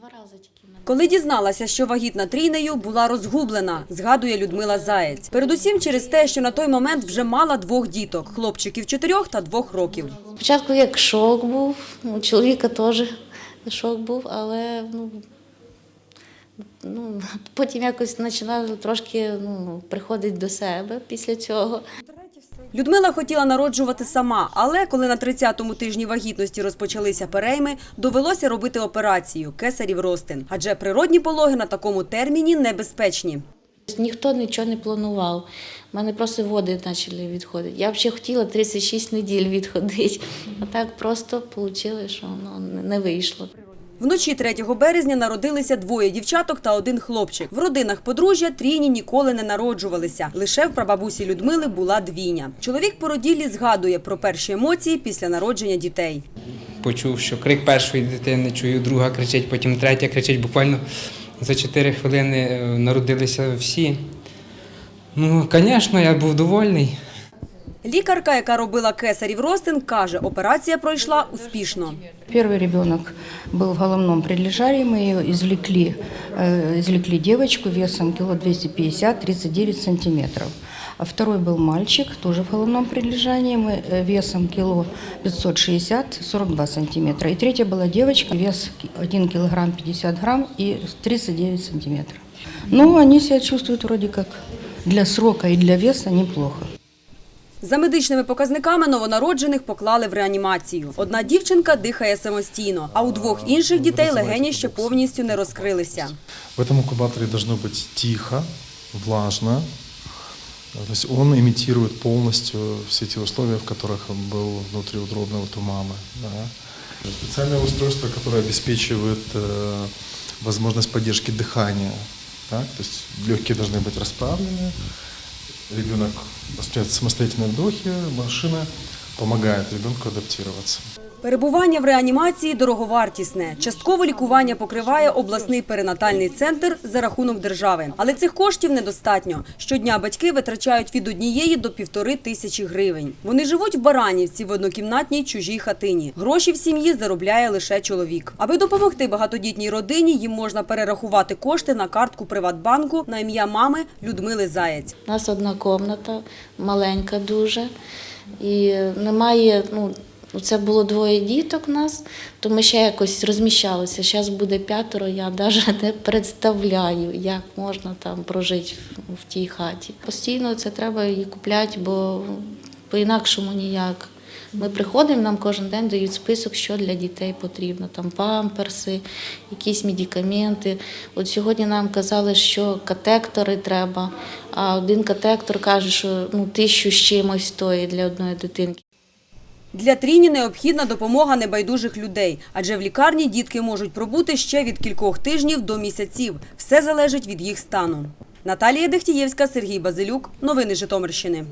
Два рази тільки мене. Коли дізналася, що вагітна трійнею, була розгублена, згадує Людмила Заєць. Передусім через те, що на той момент вже мала двох діток – хлопчиків чотирьох та двох років. Спочатку як шок був, у чоловіка теж шок був, але ну, ну, потім якось починав трошки ну, приходити до себе після цього. Людмила хотіла народжувати сама, але коли на 30-му тижні вагітності розпочалися перейми, довелося робити операцію – кесарів розтин. Адже природні пологи на такому терміні небезпечні. Ніхто нічого не планував. У мене просто води почали відходити. Я взагалі хотіла 36 неділь відходити, а так просто вийшло, що воно не вийшло. Вночі 3 березня народилися двоє дівчаток та один хлопчик. В родинах подружжя трійні ніколи не народжувалися. Лише в прабабусі Людмили була двійня. Чоловік породіллі згадує про перші емоції після народження дітей. почув, що крик першої дитини, чую, друга кричить, потім третя кричить. Буквально за 4 хвилини е, народилися всі. Ну, звісно, я був довольний. Лікарка, яка робила кесарів розтин, каже, операція пройшла успішно. Первый ребенок был в головном прилежарии, мы ее извлекли, э, извлекли девочку весом кило 250, 39 сантиметров. А второй был мальчик, тоже в головном прилежании, мы э, весом кило 560, 42 сантиметра. И третья была девочка, вес 1 килограмм 50 грамм и 39 сантиметров. Ну, они себя чувствуют вроде как для срока и для веса неплохо. За медичними показниками новонароджених поклали в реанімацію. Одна дівчинка дихає самостійно, а у двох інших дітей легені ще повністю не розкрилися. В этом инкубаторе должно быть тихо, влажно. То есть он имитирует полностью все те условия, в которых он был внутриутробно вот у мамы. да. Специальное устройство, которое обеспечивает э, возможность поддержки дыхания. так, То есть легкие должны быть расправлены, ребенок осуществляет самостоятельные вдохи, машина помогает ребенку адаптироваться. Перебування в реанімації дороговартісне. Частково лікування покриває обласний перинатальний центр за рахунок держави. Але цих коштів недостатньо. Щодня батьки витрачають від однієї до півтори тисячі гривень. Вони живуть в Баранівці в однокімнатній чужій хатині. Гроші в сім'ї заробляє лише чоловік. Аби допомогти багатодітній родині, їм можна перерахувати кошти на картку Приватбанку на ім'я мами Людмили Заєць. У нас одна кімната, маленька дуже, і немає. Ну, це було двоє діток у нас, то ми ще якось розміщалися. Зараз буде п'ятеро, я навіть не представляю, як можна там прожити в, в тій хаті. Постійно це треба її купляти, бо по-інакшому ніяк. Ми приходимо, нам кожен день дають список, що для дітей потрібно. Там памперси, якісь медикаменти. От сьогодні нам казали, що катектори треба, а один катектор каже, що ну, тисячу з чимось стоїть для одної дитинки. Для тріні необхідна допомога небайдужих людей, адже в лікарні дітки можуть пробути ще від кількох тижнів до місяців. Все залежить від їх стану. Наталія Дехтієвська, Сергій Базилюк. Новини Житомирщини.